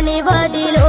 জীবনে বদল